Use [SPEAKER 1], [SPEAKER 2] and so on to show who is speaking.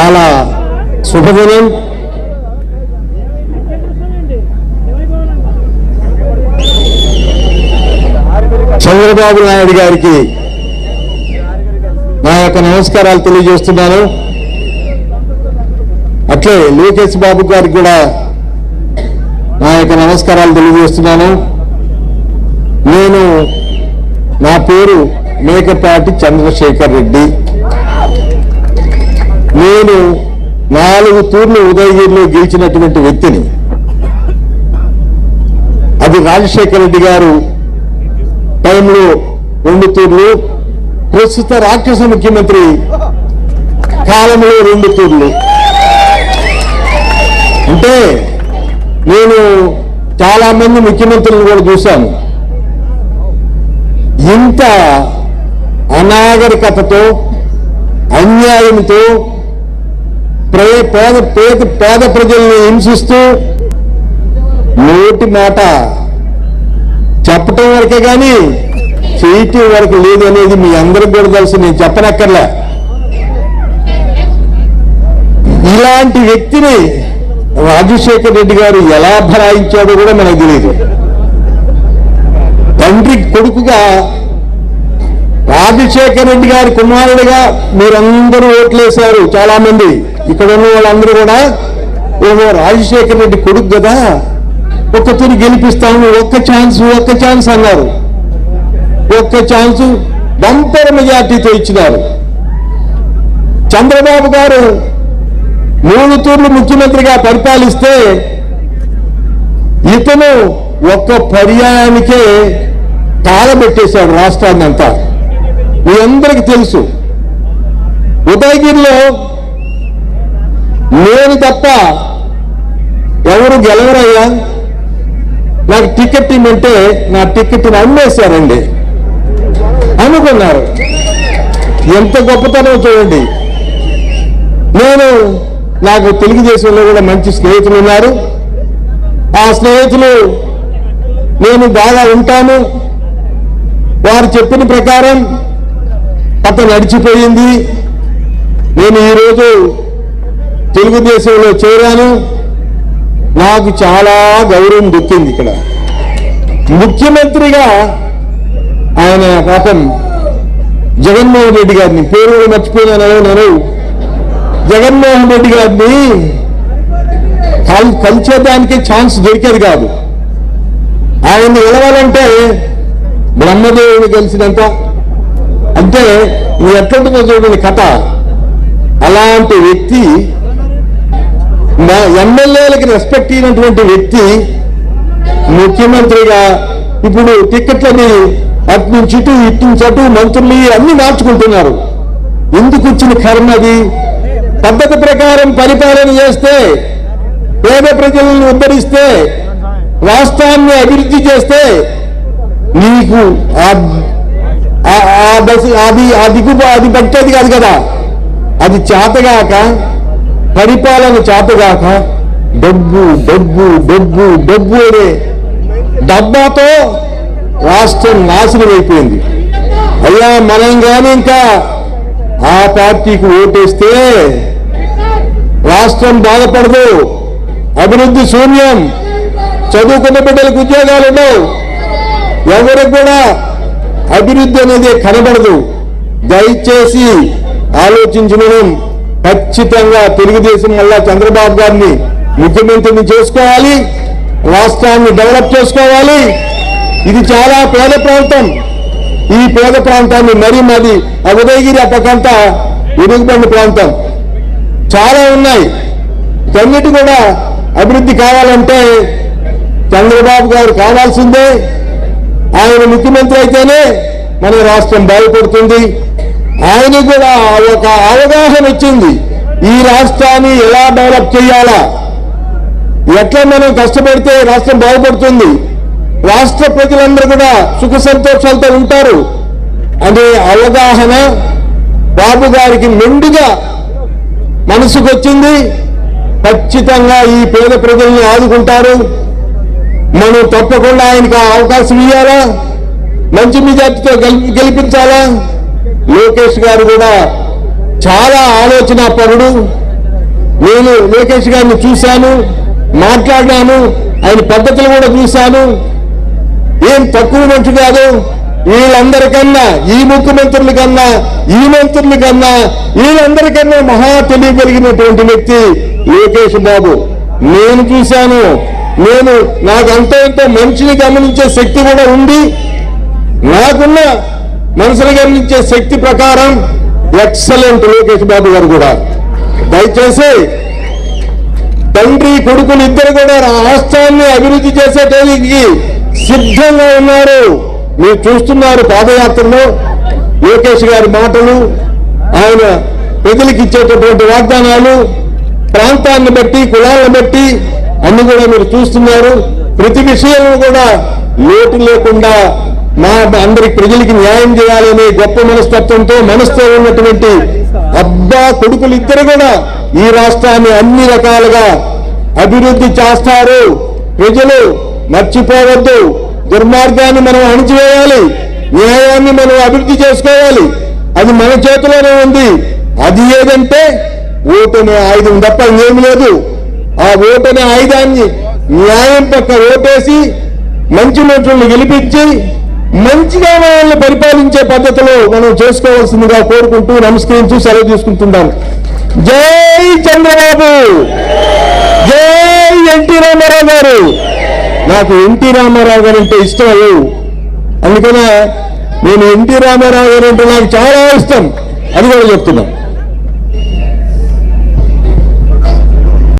[SPEAKER 1] చాలా శుభదినం. చంద్రబాబు నాయుడు గారికి నా యొక్క నమస్కారాలు తెలియజేస్తున్నాను. అట్లే లోకేష్ బాబు గారికి కూడా నా యొక్క నమస్కారాలు తెలియజేస్తున్నాను. నేను నా పేరు మేకపాటి చంద్రశేఖర్ రెడ్డి. నేను నాలుగు తూర్లు ఉదయగిరిలో గెలిచినటువంటి వ్యక్తిని. అది రాజశేఖర రెడ్డి గారు టైంలో రెండు తూర్లు ప్రస్తుత రాక్షస ముఖ్యమంత్రి కాలంలో రెండు తూర్లు అంటే నేను చాలా మంది ముఖ్యమంత్రులను కూడా చూశాను. ఇంత అనాగరికతతో అన్యాయంతో పేద పేద పేద ప్రజల్ని హింసిస్తూ నోటి మాట చెప్పటం వరకే కానీ చేయటం వరకు లేదు అనేది మీ అందరికి కూడా తెలుసు నేను చెప్పనక్కర్లే. ఇలాంటి వ్యక్తిని రాజశేఖర్ రెడ్డి గారు ఎలా భరాయించాడో కూడా మనకు తెలియదు తండ్రి కొడుకుగా రాజశేఖర్ రెడ్డి గారి కుమారుడిగా మీరందరూ ఓట్లేశారు చాలా మంది ఇక్కడ ఉన్న వాళ్ళందరూ కూడా ఏమో రాజశేఖర్ రెడ్డి కొడుకు కదా ఒక్క తిరిగి గెలిపిస్తాము ఒక్క ఛాన్స్ ఒక్క ఛాన్స్ అన్నారు. ఒక్క ఛాన్స్ బంపర్ మెజార్టీతో ఇచ్చినారు. చంద్రబాబు గారు మూడు తూర్లు ముఖ్యమంత్రిగా పరిపాలిస్తే ఇతను ఒక్క పర్యాయానికే తాళబెట్టేశాడు రాష్ట్రాన్ని అంతా మీ అందరికీ తెలుసు. ఉదయగిరిలో నేను తప్ప ఎవరు గెలవరయ్యా? నాకు టికెట్ ఇమ్మంటే నా టికెట్ అమ్మేశారండి. అనుకున్నారు. ఎంత గొప్పతనం చూడండి. నేను నాకు తెలుగుదేశంలో కూడా మంచి స్నేహితులు ఉన్నారు. ఆ స్నేహితులు నేను బాగా ఉంటాను వారు చెప్పిన ప్రకారం కథ నడిచిపోయింది. నేను ఈరోజు తెలుగుదేశంలో చేరాను. నాకు చాలా గౌరవం దొక్కింది ఇక్కడ. ముఖ్యమంత్రిగా ఆయన పాపం జగన్మోహన్ రెడ్డి గారిని పేరు కూడా మర్చిపోయినాను నేను జగన్మోహన్ రెడ్డి గారిని కలిచేదానికి ఛాన్స్ దొరికేది కాదు. ఆయన్ని గెలవాలంటే బ్రహ్మదేవుని కలిసినంత అంటే ఇది ఎట్లుంటుందో చూడండి కథ? అలాంటి వ్యక్తి నా ఎమ్మెల్యేలకి రెస్పెక్ట్ అయినటువంటి వ్యక్తి ముఖ్యమంత్రిగా ఇప్పుడు టిక్కెట్లని అటు నుంచి ఇటు ఇటు నుంచి అటు మంత్రులు అన్ని మార్చుకుంటున్నారు. ఎందుకు వచ్చిన కర్మ అది? పద్ధతి ప్రకారం పరిపాలన చేస్తే పేద ప్రజలను ఉద్ధరిస్తే రాష్ట్రాన్ని అభివృద్ధి చేస్తే నీకు ఆ- ఆ- ఆ అది ఆ అది పెట్టేది కాదు కదా. అది చేతగాక పరిపాలన చేతగాక డబ్బు డబ్బు డబ్బు డబ్బు అనే డబ్బాతో రాష్ట్రం నాశనం అయిపోయింది. అయ్యా మనం కానీ ఇంకా ఆ పార్టీకి ఓటేస్తే రాష్ట్రం బాధపడదు. అభివృద్ధి శూన్యం. చదువుకున్న బిడ్డలకు ఉద్యోగాలు ఉండవు. ఎవరికి కూడా అభివృద్ధి అనేది కనబడదు. దయచేసి ఆలోచించడం ఖచ్చితంగా తెలుగుదేశం వల్ల చంద్రబాబు గారిని ముఖ్యమంత్రిని చేసుకోవాలి రాష్ట్రాన్ని డెవలప్ చేసుకోవాలి. ఇది చాలా పేద ప్రాంతం. ఈ పేద ప్రాంతాన్ని మరీ మాది అగదయగిరి ఉదయగిరి అప్పకంతా వెనుకబడిన ప్రాంతం. చాలా ఉన్నాయి. వీటన్నిటి కూడా అభివృద్ధి కావాలంటే చంద్రబాబు గారు కావాల్సిందే. ఆయన ముఖ్యమంత్రి అయితేనే మన రాష్ట్రం బాగుపడుతుంది ఆయన కూడా ఒక అవగాహన వచ్చింది. ఈ రాష్ట్రాన్ని ఎలా డెవలప్ చేయాలా? ఎట్లా మనం కష్టపడితే రాష్ట్రం బాగుపడుతుంది రాష్ట్ర ప్రజలందరూ కూడా సుఖ సంతోషాలతో ఉంటారు. అనే అవగాహన బాబు గారికి మెండుగా మనసుకొచ్చింది. ఖచ్చితంగా ఈ పేద ప్రజల్ని ఆదుకుంటారు. మనం తప్పకుండా ఆయనకి అవకాశం ఇవ్వాలా మంచి మెజార్టీతో గెలిపించాలా? లోకేష్ గారు కూడా చాలా ఆలోచన పరుడు. నేను లోకేష్ గారిని చూశాను మాట్లాడినాను ఆయన పద్ధతులు కూడా చూశాను. ఏం తక్కువ మంచి కాదు వీళ్ళందరికన్నా ఈ ముఖ్యమంత్రుల కన్నా ఈ మంత్రుల కన్నా వీళ్ళందరికన్నా మహా తెలియగలిగినటువంటి వ్యక్తి లోకేష్ బాబు. నేను చూశాను. నేను నాకు అంత ఎంతో మనిషిని గమనించే శక్తి కూడా ఉంది. నాకున్న మనుషులు గమనించే శక్తి ప్రకారం ఎక్సలెంట్ లోకేష్ బాబు గారు కూడా. దయచేసి తండ్రి కొడుకులు ఇద్దరు కూడా రాష్ట్రాన్ని అభివృద్ధి చేసేటానికి సిద్ధంగా ఉన్నారు. మీరు చూస్తున్నారు పాదయాత్రలో లోకేష్ గారి మాటలు ఆయన ప్రజలకు ఇచ్చేటటువంటి వాగ్దానాలు ప్రాంతాన్ని బట్టి కులాలను బట్టి అన్ని కూడా మీరు చూస్తున్నారు. ప్రతి విషయంలో కూడా లోటు లేకుండా మా అందరి ప్రజలకి న్యాయం చేయాలనే గొప్ప మనస్తత్వంతో మనసుతో ఉన్నటువంటి అబ్బా కొడుకులు ఇద్దరు కూడా ఈ రాష్ట్రాన్ని అన్ని రకాలుగా అభివృద్ధి చేస్తారు. ప్రజలు మర్చిపోవద్దు. దుర్మార్గాన్ని మనం అణిచివేయాలి. న్యాయాన్ని మనం అభివృద్ధి చేసుకోవాలి. అది మన చేతిలోనే ఉంది. అది ఏదంటే ఓటు ఆయుధం తప్ప ఇంకేమి లేదు. ఆ ఓటనే ఆయుధాన్ని న్యాయం పక్క ఓటేసి మంచి మనుషుల్ని గెలిపించి మంచిగా వాళ్ళని పరిపాలించే పద్ధతిలో మనం చేసుకోవాల్సిందిగా కోరుకుంటూ నమస్కరించి సెలవు తీసుకుంటున్నాం. జై చంద్రబాబు! జై ఎన్టీ రామారావు గారు! నాకు ఎన్టీ రామారావు గారు అంటే ఇష్టం అందుకనే నేను ఎన్టీ రామారావు గారు అంటే నాకు చాలా ఇష్టం. అది కూడా చెప్తున్నాను